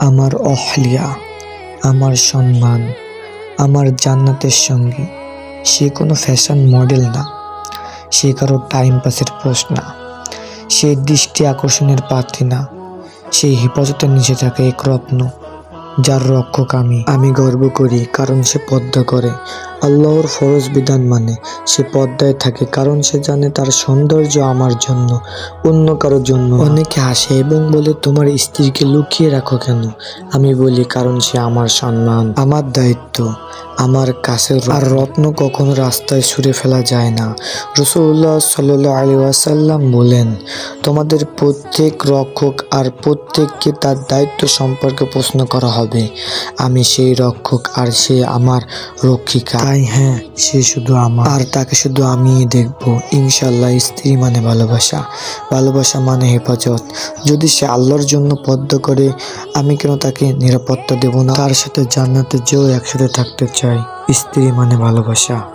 আমার অহলিয়া, আমার সম্মান, আমার জান্নাতের সঙ্গী। সে কোনো ফ্যাশন মডেল না। সে কারও টাইম পাসের পোস্ট না। সে দৃষ্টি আকর্ষণের পাত্রী না। সে হেফাজতে নিচে থাকে এক রত্ন যার রক্ষক আমি। আমি গর্ব করি, কারণ সে পদ্মা করে। আল্লাহর ফরজ বিধান মানে সে পদ্মায় থাকে, কারণ সে জানে তার সৌন্দর্য আমার জন্য, অন্য কারোর জন্য অনেকে হাসে এবং বলে, তোমার স্ত্রীকে লুকিয়ে রাখো কেন? আমি বলি, কারণ সে আমার সম্মান, আমার দায়িত্ব। আমার কাছে আর রত্ন কখনো রাস্তায় ছুঁড়ে ফেলা যায় না। রসুল্লাহ সাল্লাহ আলী ওয়াসাল্লাম বলেন তোমাদের প্রত্যেক রক্ষক আর প্রত্যেককে তার দায়িত্ব সম্পর্কে প্রশ্ন করা হবে। আমি সেই রক্ষক আর সে আমার রক্ষিকা। তাই হ্যাঁ সে শুধু আমার। আর তাকে শুধু আমিই দেখব। ইনশাল্লাহ স্ত্রী মানে ভালোবাসা। ভালোবাসা মানে হেফাজত। যদি সে আল্লাহর জন্য পদ্ম করে আমি কেন তাকে নিরাপত্তা দেব না? তার সাথে জান্নাতে যেও একসাথে থাকতে চাই। স্ত্রী মানে ভালোবাসা।